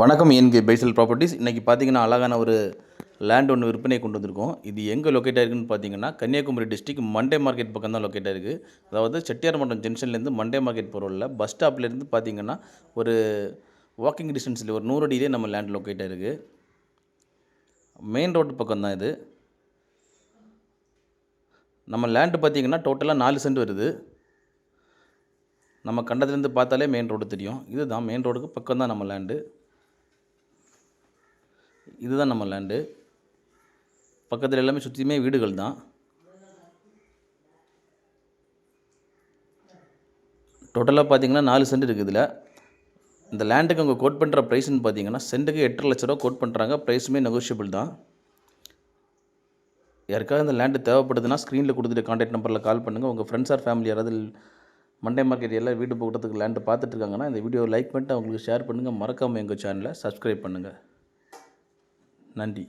வணக்கம் என்கே பைசல் ப்ராப்பர்ட்டிஸ் இன்றைக்கி பார்த்தீங்கன்னா அழகான ஒரு லேண்ட் ஒன்று விற்பனை கொண்டு வந்திருக்கோம். இது எங்கே லொக்கேட் ஆயிருக்குன்னு பார்த்தீங்கன்னா கன்னியாகுமரி டிஸ்ட்ரிக் மண்டே மார்க்கெட் பக்கம் தான் லொக்கேட் ஆயிருக்கு. அதாவது செட்டியார் மட்டம் ஜங்ஷன்லேருந்து மண்டே மார்க்கெட் போகிறோம்ல பஸ் ஸ்டாப்லேருந்து பார்த்தீங்கன்னா ஒரு வாக்கிங் டிஸ்டன்ஸில் ஒரு நூறு அடியிலே நம்ம லேண்ட் லொக்கேட் ஆயிருக்கு. மெயின் ரோடு பக்கம் தான் இது. நம்ம லேண்டு பார்த்தீங்கன்னா டோட்டலாக நாலு சென்ட் வருது. நம்ம கண்டத்துலேருந்து பார்த்தாலே மெயின் ரோடு தெரியும். இதுதான் மெயின் ரோடுக்கு பக்கம் தான் நம்ம லேண்டு இதுதான் நம்ம லேண்டு பக்கத்தில் எல்லாமே சுற்றியுமே வீடுகள் தான். டோட்டலாக பார்த்தீங்கன்னா நாலு சென்ட் இருக்குது இதில். இந்த லேண்டுக்கு அவங்க கோட் பண்ணுற ப்ரைஸ்னு பார்த்தீங்கன்னா சென்ட்டுக்கு எட்டரை லட்ச ரூபா கோட் பண்ணுறாங்க ப்ரைஸுமே நெகோஷியபிள் தான். யாருக்காவது இந்த லேண்டு தேவைப்படுதுன்னா ஸ்க்ரீனில் கொடுத்துட்டு கான்டாக்ட் நம்பரில் கால் பண்ணுங்கள் உங்கள் ஃப்ரெண்ட்ஸ் ஆர் ஃபேமிலி யாராவது மண்டே மார்க்கெட் எல்லாம் வீடு போகிறதுக்கு லேண்டு பார்த்துட்டு இருக்காங்கன்னா இந்த வீடியோ லைக் பண்ணிட்டு அவங்களுக்கு ஷேர் பண்ணுங்கள் மறக்காமல் எங்கள் சேனலை சப்ஸ்கிரைப் பண்ணுங்கள் நன்றி.